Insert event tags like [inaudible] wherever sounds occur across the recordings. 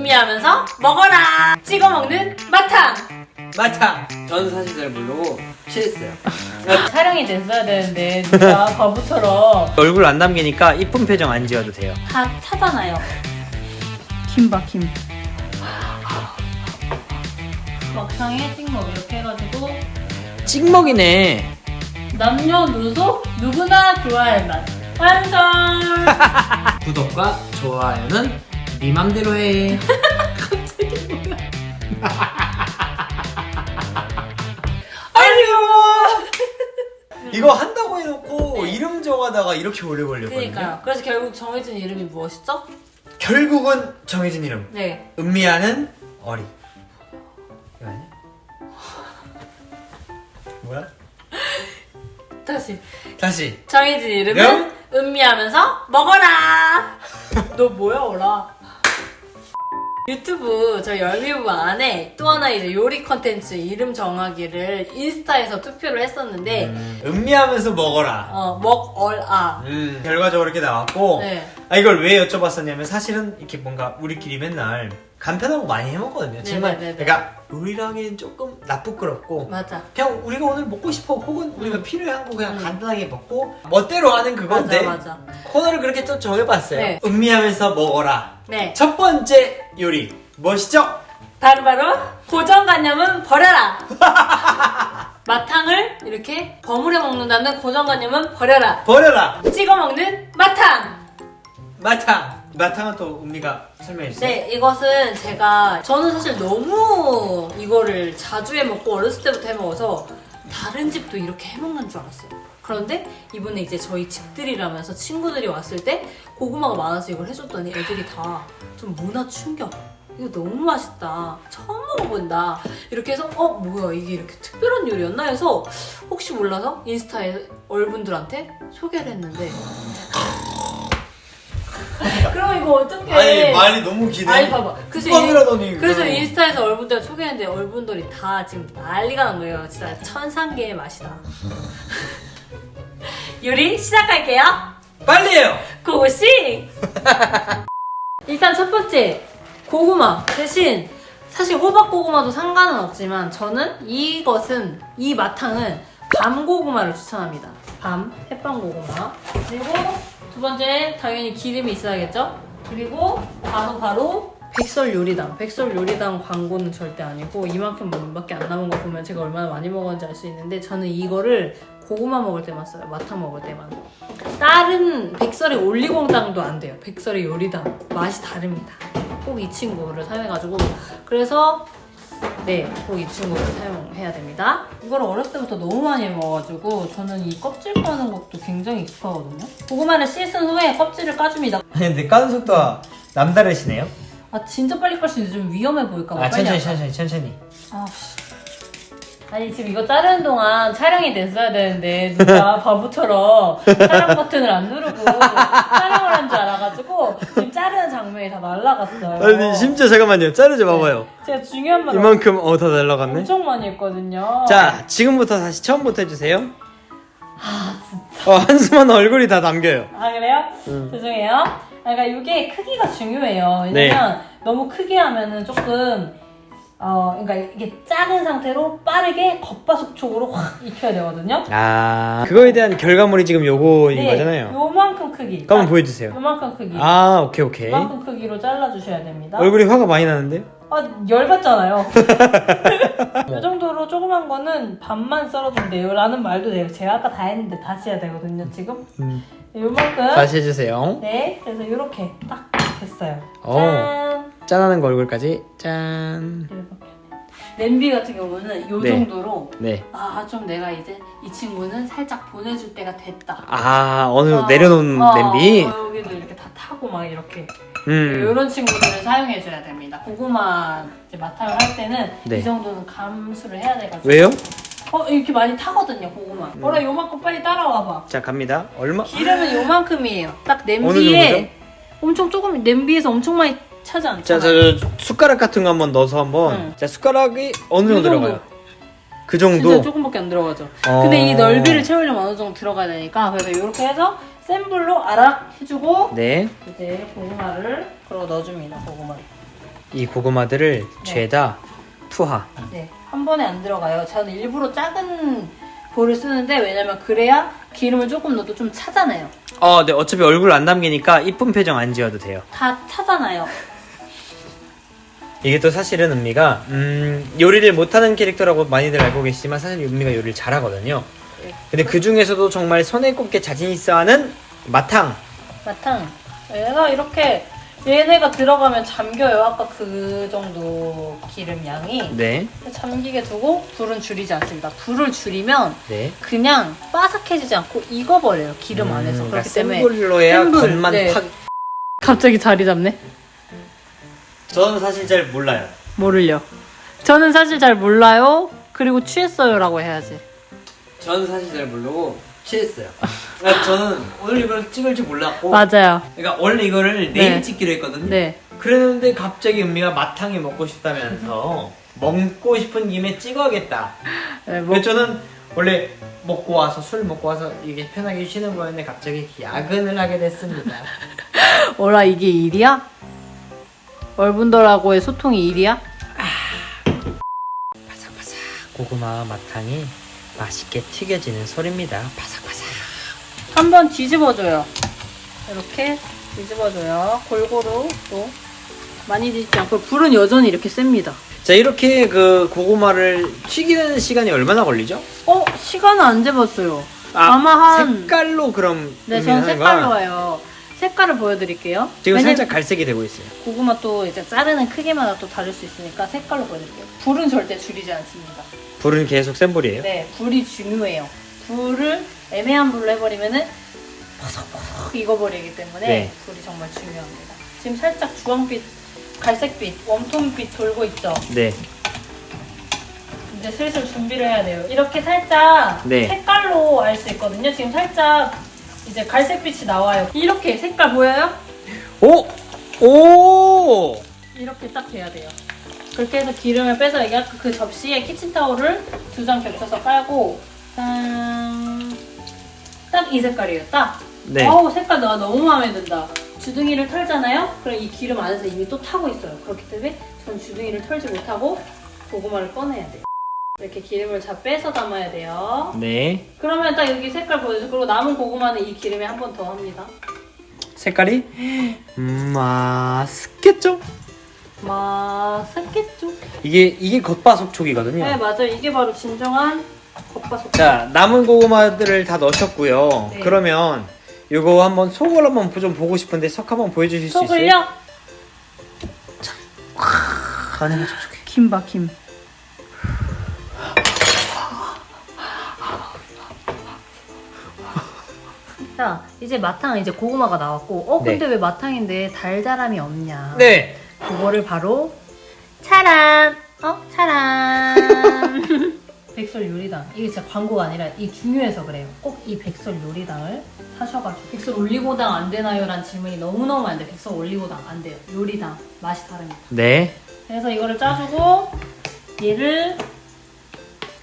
음미하면서 먹어라. 찍어 먹는 마탕. 마탕. 저는 사실 잘 모르고 취했어요. [laughs] 촬영이 됐어야 되는데 누가 [laughs] 바보처럼 얼굴 안 남기니까 이쁜 표정 안 지어도 돼요. 다 차잖아요. 김봐 김. [laughs] 막상에 찍먹 이렇게 해가지고 찍먹이네. 남녀노소 누구나 좋아할 맛 완성. 구독과 좋아요는 네 맘대로 해. 아니요. 이거 한다고 해놓고 네. 이름 정하다가 이렇게 오래 걸렸거든요. 그러니까요. 그래서 결국 정해진 이름이 무엇이죠? 결국은 정해진 이름. 네. 음미하는 어리. 이거 아니야? 뭐야? 다시 다시. 정해진 이름은 그럼? 음미하면서 먹어라. [laughs] 너 뭐야 오라? 유튜브 저 열미부 안에 또 하나 이제 요리 컨텐츠 이름 정하기를 인스타에서 투표를 했었는데 음, 음미하면서 먹어라. 어 먹얼아 음, 결과적으로 이렇게 나왔고 네. 아, 이걸 왜 여쭤봤었냐면 사실은 이렇게 뭔가 우리끼리 맨날 간편하고 많이 해먹거든요. 정말 네네네네. 그러니까 요리랑은 조금 나쁘끄럽고 맞아 그냥 우리가 오늘 먹고 싶어 혹은 우리가 필요한 거 그냥 음. 간단하게 먹고 멋대로 하는 그건데 맞아 맞아 코너를 그렇게 또 정해봤어요. 네. 음미하면서 먹어라. 네 첫 번째 요리 무엇이죠? 바로바로 고정관념은 버려라 [laughs] 마탕을 이렇게 버무려 먹는다는 고정관념은 버려라 버려라. 찍어 먹는 마탕 마탕. 마탕은 또 음미가 설명해 주세요. 네, 이것은 제가 저는 사실 너무 이거를 자주 해 먹고 어렸을 때부터 해 먹어서 다른 집도 이렇게 해 먹는 줄 알았어요. 그런데 이번에 이제 저희 집들이라면서 친구들이 왔을 때 고구마가 많아서 이걸 해줬더니 애들이 다 좀 문화 충격. 이거 너무 맛있다. 처음 먹어본다. 이렇게 해서 어 뭐야 이게 이렇게 특별한 요리였나 해서 혹시 몰라서 인스타에 얼분들한테 소개를 했는데 [laughs] 그럼 이거 어떻게 아니 말이 너무 기네. 아니 봐봐. 그래서 인- 그래서. 인스타에서 얼분들 소개했는데 얼분들이 다 지금 난리가 난 거예요. 진짜 천상계의 맛이다. [laughs] [laughs] 요리 시작할게요. 빨리 해요. 고고씨. [laughs] 일단 첫 번째 고구마 대신 사실 호박 고구마도 상관은 없지만 저는 이것은 이 마탕은 밤 고구마를 추천합니다. 밤 햇밤 고구마 그리고 두 번째 당연히 기름이 있어야겠죠. 그리고 바로 바로 백설 요리당 백설 요리당 광고는 절대 아니고 이만큼 밖에 안 남은 거 보면 제가 얼마나 많이 먹었는지 알 수 있는데 저는 이거를 고구마 먹을 때만 써요 마탕 먹을 때만 다른 백설의 올리고당도 안 돼요. 백설의 요리당 맛이 다릅니다. 꼭 이 친구를 사용해가지고 그래서 네, 꼭 이 친구를 사용해야 됩니다. 이걸 어렸을 때부터 너무 많이 먹어가지고 저는 이 껍질 까는 것도 굉장히 익숙하거든요. 고구마를 씻은 후에 껍질을 까줍니다. 아니 근데 까는 속도가 남다르시네요. 아 진짜 빨리 깔 수 있는데 좀 위험해 보일까 봐 아 빨리 천천히 안 천천히 천천히. 아, 씨. 아니 지금 이거 자르는 동안 촬영이 됐어야 되는데 누가 [laughs] 바보처럼 촬영 버튼을 안 누르고 촬영을 한 줄 알아가지고 지금 자르는 장면이 다 날라갔어요. 잠깐만요. 자르지 마봐요. 제가 중요한 말 이만큼 어 다 날라갔네. 엄청 많이 했거든요. 자 지금부터 다시 처음부터 해주세요. 어, 한수만 얼굴이 다 담겨요. 아 그래요? 음. 죄송해요. 아, 그러니까 이게 크기가 중요해요. 왜냐면 너무 크게 하면은 조금 어 그러니까 이게 작은 상태로 빠르게 겉바속촉으로 확 익혀야 되거든요. 아 그거에 대한 결과물이 지금 요거인 거잖아요. 네, 요만큼 크기. 그럼 딱 보여주세요. 요만큼 크기. 아 오케이 오케이. 요만큼 크기로 잘라주셔야 됩니다. 얼굴이 화가 많이 나는데요? 아 열받잖아요. [laughs] 이 정도로 조그만 거는 반만 썰어주면 돼요. 라는 말도 돼요. 제가 아까 다 했는데 다시 해야 되거든요, 지금. 음. 요만큼. 다시 해주세요. 네, 그래서 이렇게 딱 됐어요. 오. 짠. 짠하는 거 얼굴까지 짠. 냄비 같은 경우는 요 네. 정도로 네. 아 좀 내가 이제 이 친구는 살짝 보내줄 때가 됐다. 아 어느 어, 내려놓은 어, 냄비. 어, 여기도 이렇게 다 타고 막 이렇게 음. 이런 친구들을 사용해줘야 됩니다. 고구마 이제 마탕을 할 때는 네. 이 정도는 감수를 해야 돼가지고. 왜요? 어 이렇게 많이 타거든요 고구마. 음. 어라 요만큼 빨리 따라와봐. 자 갑니다. 얼마? 기름은 요만큼이에요. 딱 어느 냄비에 정도죠? 엄청 조금 냄비에서 엄청 많이 차지. 자, 저, 저 숟가락 같은 거 한번 넣어서 한번. 응. 자, 숟가락이 어느 정도 이 정도. 들어가요? 그 정도. 진짜 조금밖에 안 들어가죠. 어. 근데 이 넓이를 채우려면 어느 정도 들어가야 되니까 그래서 이렇게 해서 센 불로 아락 해주고 네. 이제 고구마를 걸어 넣어줍니다. 고구마를. 이 고구마들을 네. 죄다 투하. 네, 한 번에 안 들어가요. 저는 일부러 작은 볼을 쓰는데 왜냐면 그래야 기름을 조금 넣어도 좀 차잖아요. 어, 네. 어차피 얼굴 안 담기니까 이쁜 표정 안 지어도 돼요. 다 차잖아요. 이게 또 사실은 은미가 음, 요리를 못하는 캐릭터라고 많이들 알고 계시지만 사실 은미가 요리를 잘하거든요. 네. 근데 그 중에서도 정말 손에 꼽게 자신 있어 하는 마탕. 마탕. 얘가 이렇게 얘네가 들어가면 잠겨요. 아까 그 정도 기름 양이. 네, 잠기게 두고 불은 줄이지 않습니다. 불을 줄이면 네. 그냥 바삭해지지 않고 익어버려요. 기름 안에서. 음, 그렇기 그러니까 때문에. 센 불로 해야 겉만 네. 팍. 갑자기 자리 잡네. 저는 사실 잘 몰라요. 모를요. 저는 사실 잘 몰라요. 그리고 취했어요라고 해야지. 저는 사실 잘 모르고 취했어요. 그러니까 저는 오늘 이걸 찍을 줄 몰랐고. 맞아요. 그러니까 원래 이거를 내일 네. 찍기로 했거든요. 네. 그랬는데 갑자기 은미가 마탕이 먹고 싶다면서 먹고 싶은 김에 찍어야겠다. 네, 뭐, 그래서 저는 원래 먹고 와서 술 먹고 와서 이게 편하게 쉬는 거였는데 갑자기 야근을 하게 됐습니다. [laughs] 어라 이게 일이야? 얼분들하고의 소통이 일이야? 바삭바삭 고구마 마탕이 맛있게 튀겨지는 소리입니다. 바삭바삭. 한번 뒤집어줘요. 이렇게 뒤집어줘요. 골고루 또 많이 뒤집지 않고 불은 여전히 이렇게 셉니다. 자 이렇게 그 고구마를 튀기는 시간이 얼마나 걸리죠? 어 시간은 안 재봤어요. 아마 한 색깔로 그럼 네, 저는 색깔로? 해요. 색깔을 보여드릴게요. 지금 왜냐면 살짝 갈색이 되고 있어요. 고구마 또 이제 자르는 크기마다 또 다를 수 있으니까 색깔로 보여드릴게요. 불은 절대 줄이지 않습니다. 불은 계속 센 불이에요. 네, 불이 중요해요. 불을 애매한 불로 해버리면은 퍼석퍼석 익어버리기 때문에 네. 불이 정말 중요합니다. 지금 살짝 주황빛, 갈색빛, 웜톤빛 돌고 있죠? 네. 이제 슬슬 준비를 해야 돼요. 이렇게 살짝 네. 색깔로 알 수 있거든요. 지금 살짝 이제 갈색빛이 나와요. 이렇게 색깔 보여요? 오! 오! 이렇게 딱 돼야 돼요. 그렇게 해서 기름을 빼서 이게 아까 그 접시에 키친타올을 두 장 겹쳐서 깔고 딱이 색깔이에요. 딱. 네. 어우 색깔 나 너무 마음에 든다. 주둥이를 털잖아요. 그럼 이 기름 안에서 이미 또 타고 있어요. 그렇기 때문에 전 주둥이를 털지 못하고 고구마를 꺼내야 돼요. 이렇게 기름을 다 빼서 담아야 돼요. 네. 그러면 딱 여기 색깔 보여줘. 그리고 남은 고구마는 이 기름에 한 번 더 합니다. 색깔이 음, 맛있겠죠? 맛있겠죠? 이게 이게 겉바속촉이거든요. 네 맞아요. 이게 바로 진정한 겉바속. 자 남은 고구마들을 다 넣으셨고요. 네. 그러면 이거 한번 속을 한번 좀 보고 싶은데 석 한번 보여주실 수 있어요? 속을요? 안에가 촉촉해. 김 봐 김. 자 이제 마탕 이제 고구마가 나왔고 어 근데 왜 마탕인데 달달함이 없냐? 네. 그거를 바로 차란 어 차란 [laughs] 백설 요리당 이게 진짜 광고가 아니라 이 중요해서 그래요. 꼭 이 백설 요리당을 사셔가지고 백설 올리고당 안 되나요? 라는 질문이 너무너무 많은데 백설 올리고당 안 돼요. 요리당 맛이 다릅니다. 네. 그래서 이거를 짜주고 얘를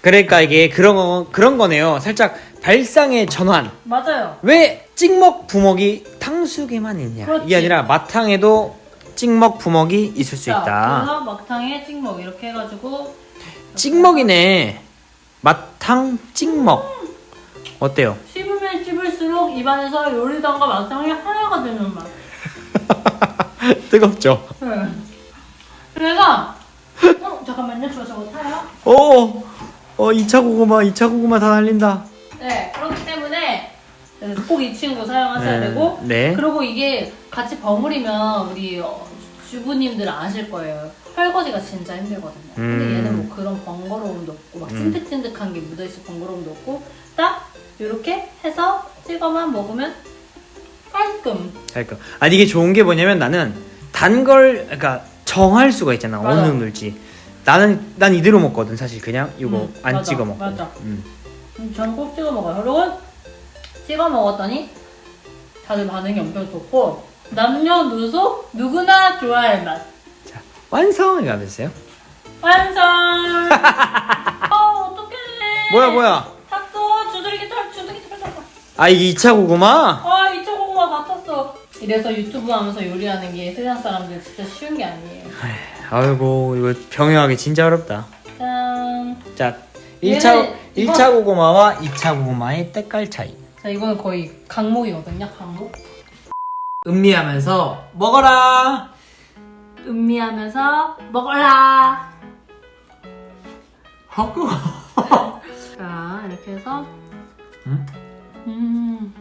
그러니까 이게 그런 거 그런 거네요. 살짝 발상의 전환. 맞아요. 왜 찍먹 부먹이 탕수육에만 있냐? 그렇지. 이게 아니라 마탕에도 찍먹 부먹이 있을 수 자, 있다. 그래서 막탕에 찍먹 이렇게 해가지고 찍먹이네. 마탕 찍먹. 어때요? 씹으면 씹을수록 입안에서 요리당과 막탕이 하나가 되는 맛. [laughs] 뜨겁죠. 네. 그래서 어 잠깐만요 저 저거 타요? 오, 어 2차 고구마, 2차 고구마 다 날린다. 네 그렇기 때문에 꼭 이 친구 사용하셔야 네, 되고 네. 그리고 이게 같이 버무리면 우리 어, 주부님들 아실 거예요 설거지가 진짜 힘들거든요 근데 음. 얘는 뭐 그런 번거로움도 없고 막 음. 찐득찐득한 게 묻어있을 번거로움도 없고 딱 이렇게 해서 찍어만 먹으면 깔끔 그러니까 아니 이게 좋은 게 뭐냐면 나는 단 걸 그러니까 정할 수가 있잖아. 어느 맞아. 정도 넣을지. 나는 난 이대로 먹거든 사실 그냥 이거 음, 안 맞아, 찍어 먹고. 맞아. 음. 음, 저는 꼭 찍어 먹어요. 여러분 찍어 먹었더니 다들 반응이 엄청 좋고 남녀노소 누구나 좋아할 맛. 완성 이거 하면서요. 완성. 어 어떡해. 뭐야 뭐야? 탔어 주둥이 털 주둥이 털 탔어. 아 이게 2차 고구마? 아 이쪽 고구마 다 탔어. 이래서 유튜브 하면서 요리하는 게 세상 사람들 진짜 쉬운 게 아니에요. 아이고 이거 병행하기 진짜 어렵다. 짠. 자, 얘는 1차 이거- 1차 고구마와 2차 고구마의 때깔 차이. 자, 이거는 거의 강목이거든요, 강목. 음미하면서 먹어라. 음미하면서 먹어라. 하고. [laughs] 자, 이렇게 해서. 음? 음,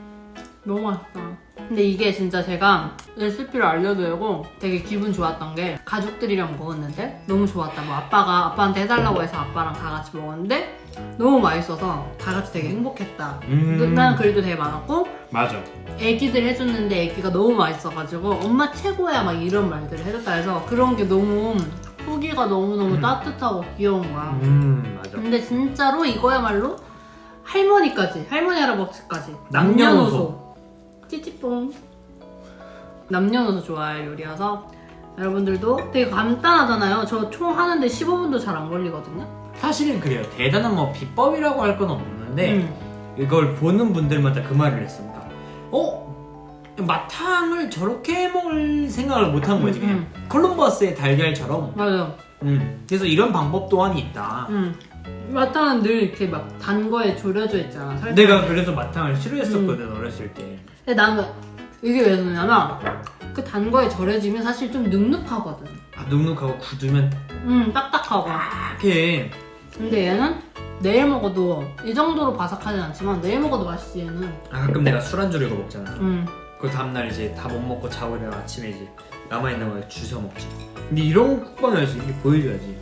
너무 맛있다. 근데 이게 진짜 제가 레시피를 알려드리고 되게 기분 좋았던 게 가족들이랑 먹었는데 너무 좋았다. 뭐 아빠가 아빠한테 해달라고 해서 아빠랑 다 같이 먹었는데 너무 맛있어서 다 같이 되게 행복했다. 음. 라는 글도 되게 많았고 맞아. 애기들 해줬는데 애기가 너무 맛있어가지고 엄마 최고야 막 이런 말들을 해줬다 해서 그런 게 너무 후기가 너무너무 음. 따뜻하고 귀여운 거야. 음 맞아. 근데 진짜로 이거야말로 할머니까지 할머니 할아버지까지 남녀노소. 찌찌뽕 남녀노소 좋아할 요리여서 여러분들도 되게 간단하잖아요 저 총 하는데 15분도 잘 안 걸리거든요 사실은 그래요. 대단한 뭐 비법이라고 할 건 없는데 음. 이걸 보는 분들마다 그 말을 했습니다. 어? 마탕을 저렇게 먹을 생각을 못 한 거지 음, 그냥 콜럼버스의 달걀처럼 맞아 음, 그래서 이런 방법 또한 있다 음. 마탕은 늘 이렇게 막 단 거에 졸여져 있잖아 살짝. 내가 그래서 마탕을 싫어했었거든 어렸을 때 근데 나는 이게 왜 그러냐면 그 단 거에 절여지면 사실 좀 눅눅하거든. 아, 눅눅하고 굳으면? 음 딱딱하고. 이렇게. 근데 얘는 내일 먹어도 이 정도로 바삭하진 않지만 내일 먹어도 맛있지 얘는. 아, 가끔 내가 술안주를 이거 먹잖아. 음. 그 다음날 이제 다 못 먹고 자고 내가 아침에 이제 남아있는 거 주워 먹지. 근데 이런 국방에서 이렇게 보여줘야지.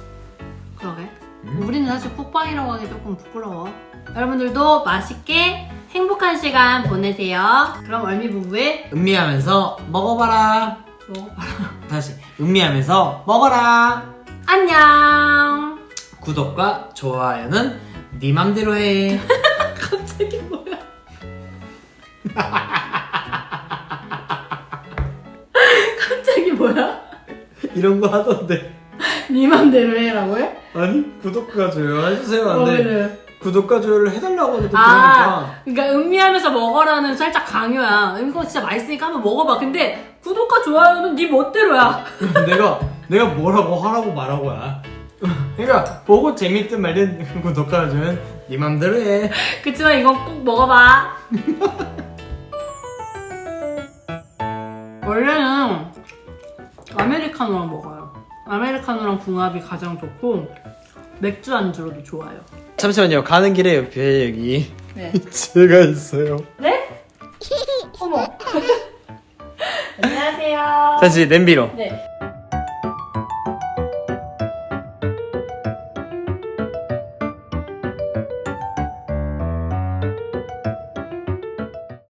그러게. 음? 우리는 사실 쿡방이라고 하기 조금 부끄러워. 여러분들도 맛있게 행복한 시간 보내세요. 그럼 얼미 부부의 음미하면서 먹어봐라 뭐 [laughs] 다시 음미하면서 먹어라 안녕. 구독과 좋아요는 네 맘대로 해 [laughs] 갑자기 뭐야? [laughs] 갑자기 뭐야? 이런 거 하던데 네 맘대로 해라고 해? 아니 구독과 좋아요 해주세요 어, 안돼 그래. 구독과 좋아요를 해달라고 해도 아, 그러니까 음미하면서 먹어라는 살짝 강요야. 이거 진짜 맛있으니까 한번 먹어봐. 근데 구독과 좋아요는 네 멋대로야. 그러니까 내가 내가 뭐라고 하라고 말한 거야 그러니까 보고 재밌든 말든 구독과 좋아요는 네 맘대로 해 그치만 이건 꼭 먹어봐. 원래는 아메리카노랑 먹어요. 아메리카노랑 궁합이 가장 좋고 맥주 안주로도 좋아요. 잠시만요 가는 길에 옆에 여기 네. [laughs] 제가 있어요 네? 어머. [laughs] 안녕하세요. 다시 냄비로 네.